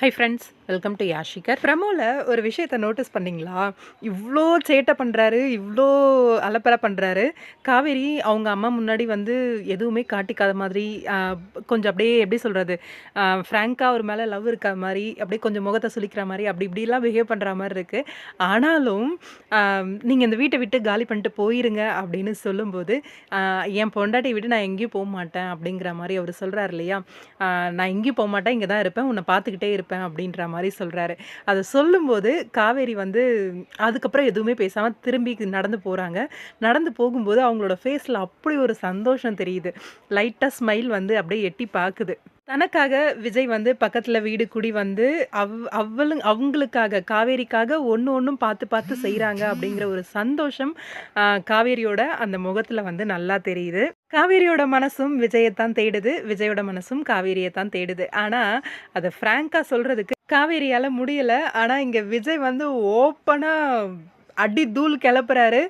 High friends welcome to யாஷிகர். பிரமோவில் ஒரு விஷயத்தை நோட்டீஸ் பண்ணிங்களா? இவ்வளோ சேட்டை பண்ணுறாரு இவ்வளோ அலப்பறை பண்ணுறாரு காவேரி அவங்க அம்மா முன்னாடி வந்து எதுவுமே காட்டிக்காத மாதிரி கொஞ்சம் அப்படியே எப்படி சொல்கிறது ஃப்ராங்காக ஒரு மேலே லவ் இருக்க மாதிரி அப்படியே கொஞ்சம் முகத்தை சுளிக்கிற மாதிரி அப்படி இப்படிலாம் பிஹேவ் பண்ணுற மாதிரி இருக்குது ஆனாலும் நீங்கள் இந்த வீட்டை விட்டு காலி பண்ணிட்டு போயிருங்க அப்படின்னு சொல்லும்போது என் பொண்டாட்டியை விட்டு நான் எங்கேயும் போக மாட்டேன் அப்படிங்கிற மாதிரி அவர் சொல்கிறார் இல்லையா? நான் எங்கேயும் போக மாட்டேன் இங்கே தான் இருப்பேன் உன்னை பார்த்துக்கிட்டே இருப்பேன் அப்படின்ற மாதிரி சொல்கிறாரு அதை சொல்லும்போது காவேரி வந்து அதுக்கப்புறம் எதுவுமே பேசாமல் திரும்பி நடந்து போகிறாங்க நடந்து போகும்போது அவங்களோட ஃபேஸில் அப்படி ஒரு சந்தோஷம் தெரியுது. லைட்டாக ஸ்மைல் வந்து அப்படியே எட்டி பார்க்குது தனக்காக விஜய் வந்து பக்கத்தில் வீடு குடி வந்து அவ் அவளு அவங்களுக்காக காவேரிக்காக ஒன்று ஒன்றும் பார்த்து பார்த்து செய்கிறாங்க அப்படிங்கிற ஒரு சந்தோஷம் காவேரியோட அந்த முகத்தில் வந்து நல்லா தெரியுது. காவேரியோட மனசும் விஜயத்தான் தேடுது. விஜயோட மனசும் காவேரியை தான் தேடுது. ஆனால் அதை ஃப்ராங்காக சொல்கிறதுக்கு காவேரியால் முடியலை. ஆனால் இங்கே விஜய் வந்து ஓப்பனாக அடி தூள் கிளப்புறாரு.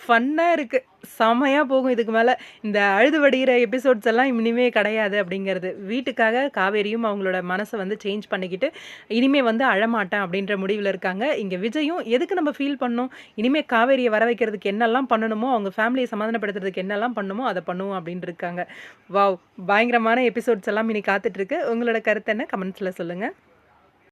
ஃபன்னாக இருக்குது செமையாக போகும் இதுக்கு மேலே. இந்த அழுது வடிகிற எபிசோட்ஸ் எல்லாம் இனிமே கிடையாது அப்படிங்கிறது. வீட்டுக்காக காவேரியும் அவங்களோட மனசை வந்து சேஞ்ச் பண்ணிக்கிட்டு இனிமே வந்து அழமாட்டேன் அப்படின்ற முடிவில் இருக்காங்க. இங்கே விஜயும் எதுக்கு நம்ம ஃபீல் பண்ணோம்? இனிமே காவேரியை வர வைக்கிறதுக்கு என்னெல்லாம் பண்ணணுமோ அவங்க ஃபேமிலியை சமாதானப்படுத்துறதுக்கு என்னெல்லாம் பண்ணுமோ அதை பண்ணுவோம் அப்படின்னு இருக்காங்க. வாவ் பயங்கரமான எபிசோட்ஸ் எல்லாம் இனி காத்துட்ருக்கு உங்களோட கருத்து என்ன? கமெண்ட்ஸில் சொல்லுங்கள்